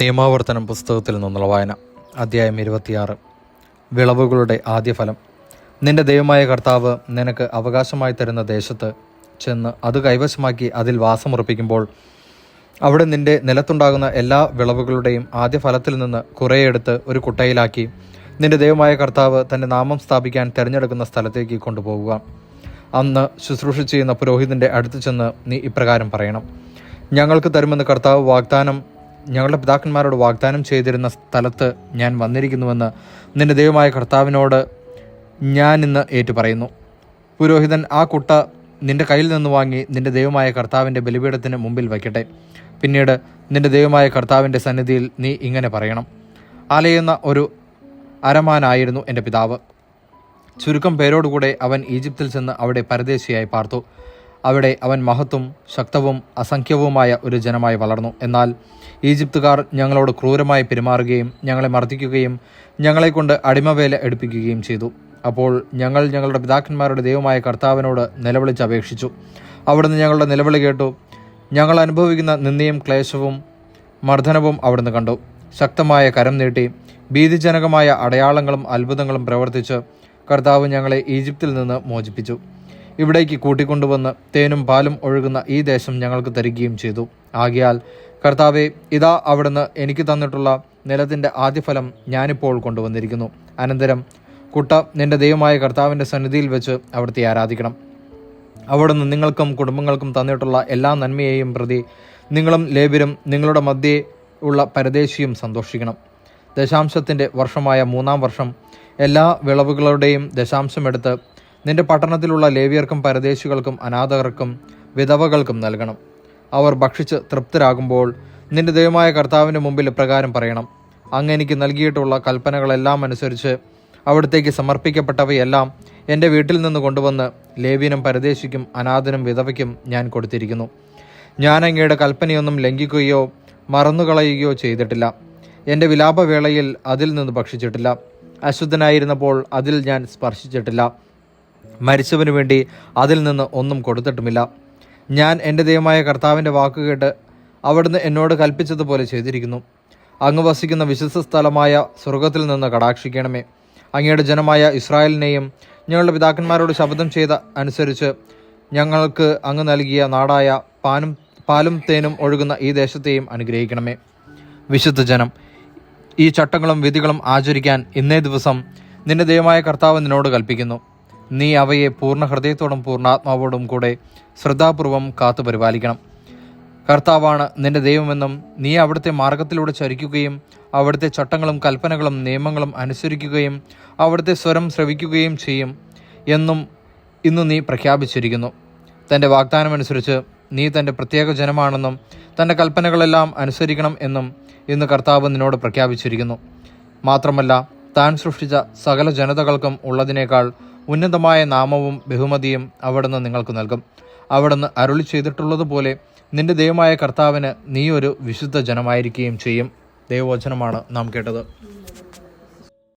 നിയമാവർത്തനം പുസ്തകത്തിൽ നിന്നുള്ള വായന അധ്യായം ഇരുപത്തിയാറ്. വിളവുകളുടെ ആദ്യ ഫലം നിന്റെ ദൈവമായ കർത്താവ് നിനക്ക് അവകാശമായി തരുന്ന ദേശത്ത് ചെന്ന് അത് കൈവശമാക്കി അതിൽ വാസമുറപ്പിക്കുമ്പോൾ അവിടെ നിന്റെ നിലത്തുണ്ടാകുന്ന എല്ലാ വിളവുകളുടെയും ആദ്യ ഫലത്തിൽ നിന്ന് കുറേയെടുത്ത് ഒരു കുട്ടയിലാക്കി നിന്റെ ദൈവമായ കർത്താവ് തന്റെ നാമം സ്ഥാപിക്കാൻ തിരഞ്ഞെടുക്കുന്ന സ്ഥലത്തേക്ക് കൊണ്ടുപോകുക അന്ന് ശുശ്രൂഷ ചെയ്യുന്ന പുരോഹിതന്റെ അടുത്ത് ചെന്ന് നീ ഇപ്രകാരം പറയണം. ഞങ്ങൾക്ക് തരുമെന്ന് കർത്താവ് വാഗ്ദാനം ഞങ്ങളുടെ പിതാക്കന്മാരോട് വാഗ്ദാനം ചെയ്തിരുന്ന സ്ഥലത്ത് ഞാൻ വന്നിരിക്കുന്നുവെന്ന് നിന്റെ ദൈവമായ കർത്താവിനോട് ഞാൻ ഇന്ന് ഏറ്റുപറയുന്നു. പുരോഹിതൻ ആ കുട്ട നിന്റെ കയ്യിൽ നിന്ന് വാങ്ങി നിന്റെ ദൈവമായ കർത്താവിന്റെ ബലിപീഠത്തിന് മുമ്പിൽ വയ്ക്കട്ടെ. പിന്നീട് നിന്റെ ദൈവമായ കർത്താവിന്റെ സന്നിധിയിൽ നീ ഇങ്ങനെ പറയണം. അലയുന്ന ഒരു അരമാനായിരുന്നു എന്റെ പിതാവ്. ചുരുക്കം പേരോടുകൂടെ അവൻ ഈജിപ്തിൽ ചെന്ന് അവിടെ പരദേശിയായി പാർത്തു. അവിടെ അവൻ മഹത്വം ശക്തവും അസംഖ്യവുമായ ഒരു ജനമായി വളർന്നു. എന്നാൽ ഈജിപ്തുകാർ ഞങ്ങളോട് ക്രൂരമായി പെരുമാറുകയും ഞങ്ങളെ മർദ്ദിക്കുകയും ഞങ്ങളെക്കൊണ്ട് അടിമവേല എടുപ്പിക്കുകയും ചെയ്തു. അപ്പോൾ ഞങ്ങൾ ഞങ്ങളുടെ പിതാക്കന്മാരുടെ ദൈവമായ കർത്താവിനോട് നിലവിളിച്ച് അപേക്ഷിച്ചു. അവിടുന്ന് ഞങ്ങളുടെ നിലവിളി കേട്ടു. ഞങ്ങൾ അനുഭവിക്കുന്ന നിന്ദയും ക്ലേശവും മർദ്ദനവും അവിടുന്ന് കണ്ടു. ശക്തമായ കരം നീട്ടി ഭീതിജനകമായ അടയാളങ്ങളും അത്ഭുതങ്ങളും പ്രവർത്തിച്ച് കർത്താവ് ഞങ്ങളെ ഈജിപ്തിൽ നിന്ന് മോചിപ്പിച്ചു. ഇവിടേക്ക് കൂട്ടിക്കൊണ്ടുവന്ന് തേനും പാലും ഒഴുകുന്ന ഈ ദേശം ഞങ്ങൾക്ക് തരികയും ചെയ്തു. ആകിയാൽ കർത്താവെ ഇതാ അവിടുന്ന് എനിക്ക് തന്നിട്ടുള്ള നിലത്തിന്റെ ആദ്യഫലം ഞാനിപ്പോൾ കൊണ്ടുവന്നിരിക്കുന്നു. അനന്തരം കുട്ട നിന്റെ ദൈവമായ കർത്താവിന്റെ സന്നിധിയിൽ വെച്ച് അവിടുത്തെ ആരാധിക്കണം. അവിടുന്ന് നിങ്ങൾക്കും കുടുംബങ്ങൾക്കും തന്നിട്ടുള്ള എല്ലാ നന്മയെയും പ്രതി നിങ്ങളും ലേബിരും നിങ്ങളുടെ മധ്യേ ഉള്ള പരദേശിയും സന്തോഷിക്കണം. ദശാംശത്തിന്റെ വർഷമായ മൂന്നാം വർഷം എല്ലാ വിളവുകളുടെയും ദശാംശമെടുത്ത് നിന്റെ പട്ടണത്തിലുള്ള ലേവിയർക്കും പരദേശികൾക്കും അനാഥകർക്കും വിധവകൾക്കും നൽകണം. അവർ ഭക്ഷിച്ച് തൃപ്തരാകുമ്പോൾ നിന്റെ ദൈവമായ കർത്താവിന്റെ മുമ്പിൽ പ്രകാരം പറയണം. അങ്ങ് എനിക്ക് നൽകിയിട്ടുള്ള കൽപ്പനകളെല്ലാം അനുസരിച്ച് അവിടത്തേക്ക് സമർപ്പിക്കപ്പെട്ടവയെല്ലാം എന്റെ വീട്ടിൽ നിന്ന് കൊണ്ടുവന്ന് ലേവ്യനും പരദേശിക്കും അനാഥനും വിധവയ്ക്കും ഞാൻ കൊടുത്തിരിക്കുന്നു. ഞാൻ അങ്ങയുടെ കൽപ്പനയൊന്നും ലംഘിക്കുകയോ മറന്നുകളയുകയോ ചെയ്തിട്ടില്ല. എന്റെ വിലാപവേളയിൽ അതിൽ നിന്ന് ഭക്ഷിച്ചിട്ടില്ല. അശുദ്ധനായിരുന്നപ്പോൾ അതിൽ ഞാൻ സ്പർശിച്ചിട്ടില്ല. മരിച്ചവന് വേണ്ടി അതിൽ നിന്ന് ഒന്നും കൊടുത്തിട്ടുമില്ല. ഞാൻ എന്റെ ദൈവമായ കർത്താവിന്റെ വാക്കുകേട്ട് അവിടുന്ന് എന്നോട് കൽപ്പിച്ചതുപോലെ ചെയ്തിരിക്കുന്നു. അങ്ങ് വസിക്കുന്ന വിശുദ്ധ സ്ഥലമായ സ്വർഗത്തിൽ നിന്ന് കടാക്ഷിക്കണമേ. അങ്ങയുടെ ജനമായ ഇസ്രായേലിനെയും ഞങ്ങളുടെ പിതാക്കന്മാരോട് ശബ്ദം ചെയ്ത അനുസരിച്ച് ഞങ്ങൾക്ക് അങ്ങ് നൽകിയ നാടായ പാനും പാലും തേനും ഒഴുകുന്ന ഈ ദേശത്തെയും അനുഗ്രഹിക്കണമേ. വിശുദ്ധ ജനം ഈ ചട്ടങ്ങളും വിധികളും ആചരിക്കാൻ ഇന്നേ ദിവസം നിന്റെ ദൈവമായ കർത്താവ് നിന്നോട് കൽപ്പിക്കുന്നു. നീ അവയെ പൂർണ ഹൃദയത്തോടും പൂർണാത്മാവോടും കൂടെ ശ്രദ്ധാപൂർവം കാത്തു പരിപാലിക്കണം. കർത്താവാണ് നിന്റെ ദൈവമെന്നും നീ അവിടുത്തെ മാർഗത്തിലൂടെ ചരിക്കുകയും അവിടുത്തെ ചട്ടങ്ങളും കൽപ്പനകളും നിയമങ്ങളും അനുസരിക്കുകയും അവിടുത്തെ സ്വരം ശ്രവിക്കുകയും ചെയ്യും എന്നും ഇന്ന് നീ പ്രഖ്യാപിച്ചിരിക്കുന്നു. തന്റെ വാഗ്ദാനമനുസരിച്ച് നീ തന്റെ പ്രത്യേക ജനമാണെന്നും തന്റെ കൽപ്പനകളെല്ലാം അനുസരിക്കണം എന്നും ഇന്ന് കർത്താവ് നിന്നോട് പ്രഖ്യാപിച്ചിരിക്കുന്നു. മാത്രമല്ല താൻ സൃഷ്ടിച്ച സകല ജനതകൾക്കും ഉള്ളതിനേക്കാൾ ഉന്നതമായ നാമവും ബഹുമതിയും അവിടുന്ന് നിങ്ങൾക്ക് നൽകും. അവിടുന്ന് അരുളി ചെയ്തിട്ടുള്ളതുപോലെ നിന്റെ ദൈവമായ കർത്താവിന് നീ ഒരു വിശുദ്ധ ജനമായിരിക്കുകയും ചെയ്യും. ദൈവവചനമാണ് നാം കേട്ടത്.